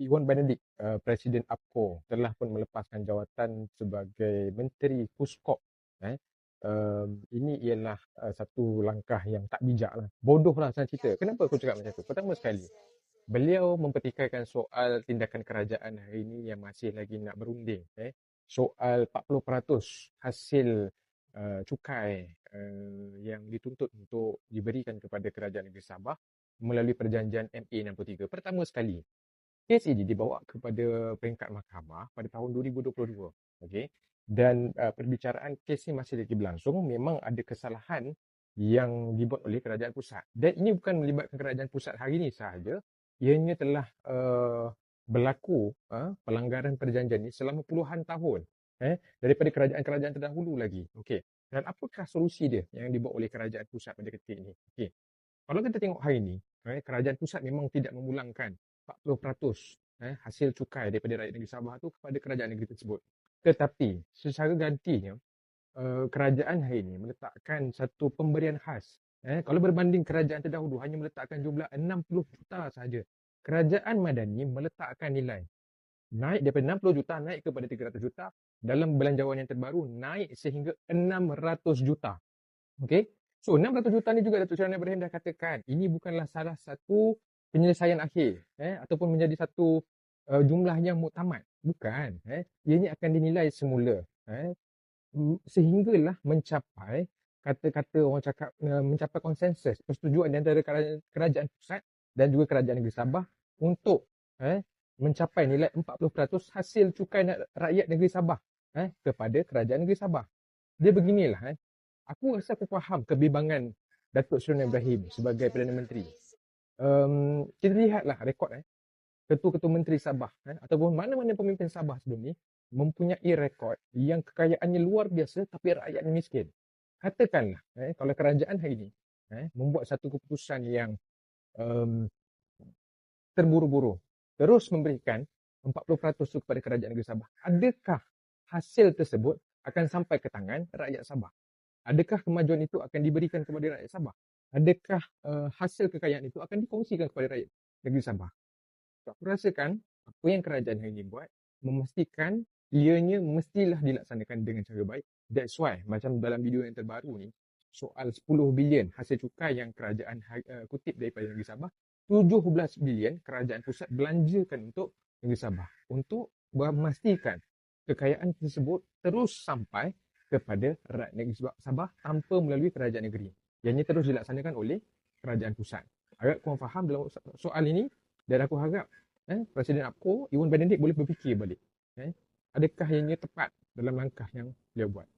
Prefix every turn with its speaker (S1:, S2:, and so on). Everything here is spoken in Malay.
S1: Iwan Benedict, uh, Presiden APCO telah pun melepaskan jawatan sebagai Menteri Puskop. Eh. Um, ini ialah uh, satu langkah yang tak bijak lah. Bodoh lah saya cerita. Kenapa aku cakap macam tu? Pertama sekali, beliau mempertikaikan soal tindakan kerajaan hari ini yang masih lagi nak berunding. Eh. Soal 40% hasil uh, cukai uh, yang dituntut untuk diberikan kepada kerajaan negeri Sabah melalui perjanjian MA63. Pertama sekali, kes ini dibawa kepada peringkat mahkamah pada tahun 2022. Okay? Dan uh, perbicaraan kes ini masih lagi berlangsung. Memang ada kesalahan yang dibuat oleh kerajaan pusat. Dan ini bukan melibatkan kerajaan pusat hari ini sahaja. Ianya telah uh, berlaku uh, pelanggaran perjanjian ini selama puluhan tahun. Eh, daripada kerajaan-kerajaan terdahulu lagi. Okay. Dan apakah solusi dia yang dibuat oleh kerajaan pusat pada ketika ini? Okay. Kalau kita tengok hari ini, eh, kerajaan pusat memang tidak memulangkan 40% eh, hasil cukai daripada rakyat negeri Sabah tu kepada kerajaan negeri tersebut. Tetapi secara gantinya, uh, kerajaan hari ini meletakkan satu pemberian khas. Eh, kalau berbanding kerajaan terdahulu hanya meletakkan jumlah 60 juta sahaja. Kerajaan Madani meletakkan nilai naik daripada 60 juta naik kepada 300 juta dalam belanjawan yang terbaru naik sehingga 600 juta. Okey. So 600 juta ni juga Datuk Seri Ibrahim dah katakan ini bukanlah salah satu penyelesaian akhir eh ataupun menjadi satu uh, jumlah yang muktamad. Bukan, eh. Ianya akan dinilai semula, eh. Sehinggalah mencapai kata-kata orang cakap uh, mencapai konsensus persetujuan di antara kerajaan pusat dan juga kerajaan negeri Sabah untuk eh mencapai nilai 40% hasil cukai rakyat negeri Sabah eh kepada kerajaan negeri Sabah. Dia beginilah eh aku rasa aku faham kebimbangan Datuk Seri Ibrahim sebagai Perdana Menteri. Um, kita lihatlah rekod eh. Ketua-ketua Menteri Sabah eh, ataupun mana-mana pemimpin Sabah sebelum ni mempunyai rekod yang kekayaannya luar biasa tapi rakyatnya miskin. Katakanlah eh, kalau kerajaan hari ini eh, membuat satu keputusan yang um, terburu-buru terus memberikan 40% kepada kerajaan negeri Sabah. Adakah hasil tersebut akan sampai ke tangan rakyat Sabah? Adakah kemajuan itu akan diberikan kepada rakyat Sabah? Adakah uh, hasil kekayaan itu akan dikongsikan kepada rakyat negeri Sabah? So, aku rasakan apa yang kerajaan hari ini buat memastikan ianya mestilah dilaksanakan dengan cara baik. That's why macam dalam video yang terbaru ni soal 10 bilion hasil cukai yang kerajaan uh, kutip daripada negeri Sabah 17 bilion kerajaan pusat belanjakan untuk negeri Sabah untuk memastikan kekayaan tersebut terus sampai kepada rakyat negeri Sabah tanpa melalui kerajaan negeri. Yang ini terus dilaksanakan oleh kerajaan pusat. Agak kurang faham dalam soal ini dan aku harap eh, Presiden APCO, Iwan Benedict boleh berfikir balik. Eh, adakah ianya tepat dalam langkah yang beliau buat.